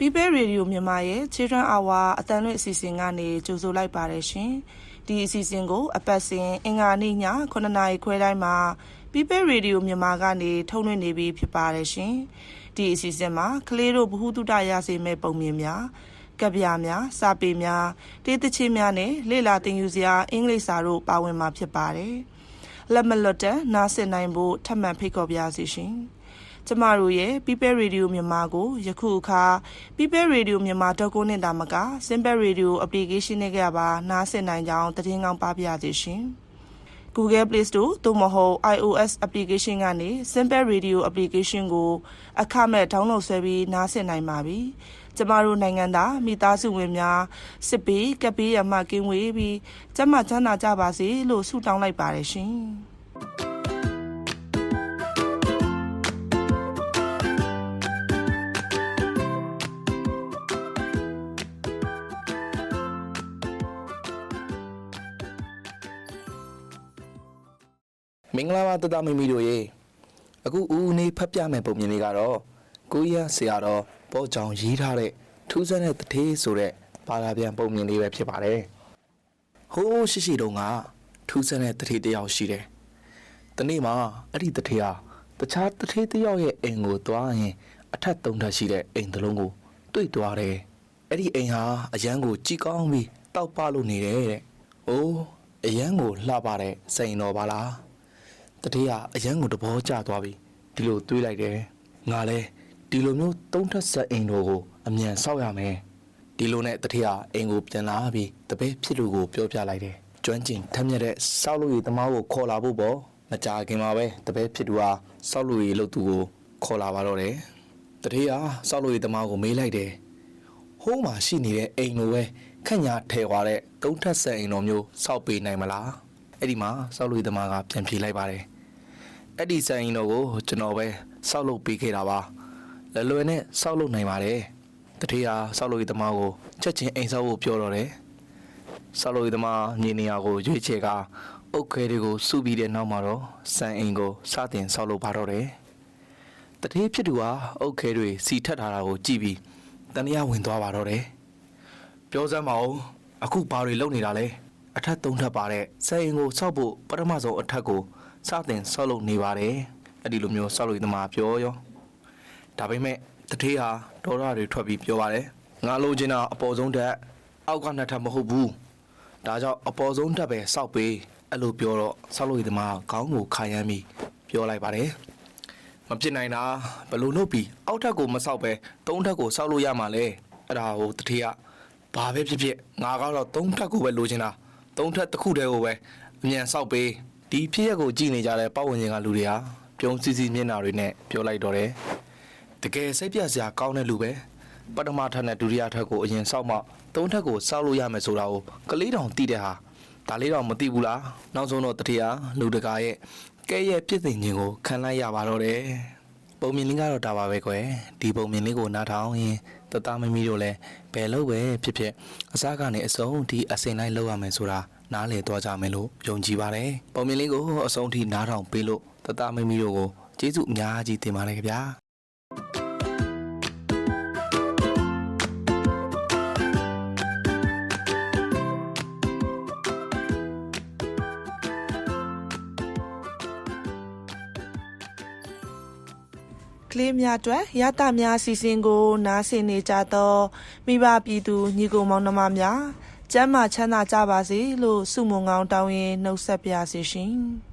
People Radio မြန်မာရဲ့ Children Hour အတန်လွင့်အစီအစဉ်ကနေကြိုဆိုလိုက်ပါတယ်ရှင်။ဒီအစီအစဉ်ကို အပတ်စဉ်အင်္ဂါနေ့ည9:00နာရီခွဲတိုင်းမှာ People Radio မြန်မာကနေထုတ်လွှင့်နေပြီးဖြစ်ပါတယ်ရှင်။ဒီအစီအစဉ်မှာကလေးတို့ဘ ഹു တုတရစေမဲ့ပုံမြင်များကဗျာများစာပေများတေးသချင်းများနဲ့လေ့လာသင်ယူစရာအင်္ဂလိပ်စာတို့ပါဝင်မှာဖြစ်ပါတယ်။လက်မလွတ်တဲ့နားဆင်နိုင်ဖို့ထပ်မံဖိတ်ခေါ်ပါရစေရှင်။ ကျမတို့ရဲ့ People Radio မြန်မာကိုယခုအခါ People Radio မြန်မာဒေါက်ကိုနဲ့တာမက Simple Radio application နဲ့ကြပါနားဆင်နိုင်ကြောင်းသတင်းကောင်းပါပြရစေရှင်။ Google Play Store သို့မဟုတ် iOS application ကနေ Simple Radio application ကိုအခမဲ့ download ဆွဲပြီးနားဆင်နိုင်ပါပြီ။ကျမတို့နိုင်ငံသားမိသားစုဝင်များစစ်ပေးကပ်ပေးရမှကင်းဝေးပြီးကျမချမ်းသာကြပါစေလို့ဆုတောင်းလိုက်ပါတယ်ရှင်။ မင်္ဂလာပါတတမိမိတို့ရေအခုဦးဦးနေဖတ်ပြမယ်ပုံမြင်လေးကတော့ကိုရဆရာတော်ပေါ်ကြောင်ရေးထားတဲ့ထူးဆန်းတဲ့တထေးဆိုတဲ့ဘာသာပြန်ပုံမြင်လေးပဲဖြစ်ပါတယ်ဟိုးရှိရှိတုန်းကထူးဆန်းတဲ့တထေးတစ်ယောက်ရှိတယ်တနေ့မှာအဲ့ဒီတထေးဟာတခြားတထေးတစ်ယောက်ရဲ့အိမ်ကိုသွားရင်အထက်သုံးထပ်ရှိတဲ့အိမ်တစ်လုံးကိုတွေ့သွားတယ်အဲ့ဒီအိမ်ဟာအရန်ကိုကြီးကောင်းပြီးတောက်ပလို့နေတယ်တဲ့အိုးအရန်ကိုလှပတဲ့စိန်တော်ပါလား တတိယအရန်ကိုတဘောကျသွားပြီဒီလိုတွေးလိုက်တယ်ငါလဲဒီလိုမျိုးသုံးထပ်ဆက်အိမ်တော်ကိုအမြန်ဆောက်ရမယ်ဒီလိုနဲ့တတိယအိမ်ကိုပြန်လာပြီးတပည့်ဖြစ်လူကိုပြောပြလိုက်တယ်ကျွမ်းကျင်ထက်မြက်တဲ့ဆောက်လို့ရသမားကိုခေါ်လာဖို့ပေါ့မကြခင်မှာပဲတပည့်ဖြစ်သူဟာဆောက်လို့ရလို့သူကိုခေါ်လာပါတော့တယ်တတိယဆောက်လို့ရသမားကိုမေးလိုက်တယ်ဟိုးမှာရှိနေတဲ့အိမ်လိုပဲခန့်ညာထဲသွားတဲ့သုံးထပ်ဆက်အိမ်တော်မျိုးဆောက်ပေးနိုင်မလားအဲ့ဒီမှာဆောက်လို့ရသမားကပြန်ပြေးလိုက်ပါတယ် အဲ့ဒီဆိုင်တော်ကိုကျွန်တော်ပဲစောက်လုပ်ပေးခဲ့တာပါလွယ်လွယ်နဲ့စောက်လုပ်နိုင်ပါတယ်တတိယစောက်လုပ်ရေးသမားကိုချက်ချင်းအိမ်ဆောက်ဖို့ပြောတော့တယ်စောက်လုပ်ရေးသမားညီနေရာကိုရွေးချယ်ကအုတ်ခဲတွေကိုစုပြီးတဲ့နောက်မှာတော့စံအိမ်ကိုစတင်စောက်လုပ်ပါတော့တယ်တတိယဖြစ်သူဟာအုတ်ခဲတွေစီထက်ထားတာကိုကြည့်ပြီးတန်ရဝင်သွားပါတော့တယ်ပြောစမ်းပါဦးအခုဘာတွေလုပ်နေတာလဲအထက်သုံးထပ်ပါတဲ့စံအိမ်ကိုစောက်ဖို့ပထမဆုံးအထက်ကို စတင်ဆောက်လုပ်နေပါတယ်အဲ့ဒီလိုမျိုးဆောက်လုပ်သမားပြောရောဒါပေမဲ့တထေးဟာဒေါ်ရတွေထွက်ပြီးပြောပါတယ်ငါလိုချင်တာအပေါ်ဆုံးတက်အောက်ကနှစ်ထပ်မဟုတ်ဘူးဒါကြောင့်အပေါ်ဆုံးတက်ပဲစောက်ပေးအဲ့လိုပြောတော့ဆောက်လုပ်သမားခေါင်းကိုခါရမ်းပြီးပြောလိုက်ပါတယ်မဖြစ်နိုင်တာဘယ်လို့လုပ်ပြီးအောက်ထပ်ကိုမဆောက်ပဲသုံးထပ်ကိုဆောက်လို့ရမှာလဲအဲ့ဒါဟိုတထေးကဘာပဲဖြစ်ဖြစ်ငါကတော့သုံးထပ်ကိုပဲလိုချင်တာသုံးထပ်တစ်ခုတည်းကိုပဲအမြန်ဆောက်ပေး ဒီဖြစ်ရက်ကိုကြည်နေကြတဲ့ပတ်ဝန်းကျင်ကလူတွေဟာပြုံးစည်းစည်းမျက်နှာတွေနဲ့ပြောလိုက်တော့တယ်။တကယ်စိတ်ပြတ်စရာကောင်းတဲ့လူပဲပထမထပ်နဲ့ဒုတိယထပ်ကိုအရင်စောက်မှသုံးထပ်ကိုစောက်လို့ရမယ်ဆိုတာကိုကလေးတောင်သိတဲ့ဟာဒါလေးတော့မသိဘူးလား။နောက်ဆုံးတော့တတိယလူတကာရဲ့ကဲရဲ့ပြစ်တင်ခြင်းကိုခံလိုက်ရပါတော့တယ်။ပုံမြင်လေးကတော့ဒါပါပဲကွယ်ဒီပုံမြင်လေးကိုနားထောင်ရင်တသားမမီတို့လည်းဘယ်လို့ပဲဖြစ်ဖြစ်အစားကနေအစုံဒီအစင်လိုက်လောက်ရမယ်ဆိုတာ နားလေသွားကြမယ်လို့ယုံကြည်ပါတယ်။ပုံမြင်လေးကိုအဆုံးထိနားထောင်ပေးလို့တတမမီတို့ကိုကျေးဇူးအများကြီးတင်ပါတယ်ခင်ဗျာ။ကလေးများအတွက်ရတများအစီအစဉ်ကို နားဆင်နေကြတော့မိဘပြည်သူညီကိုမောင်နှမများ ကျမ်းမာချမ်းသာကြပါစေလို့ဆုမွန်ကောင်းတောင်းရင်နှုတ်ဆက်ပါစေရှင်။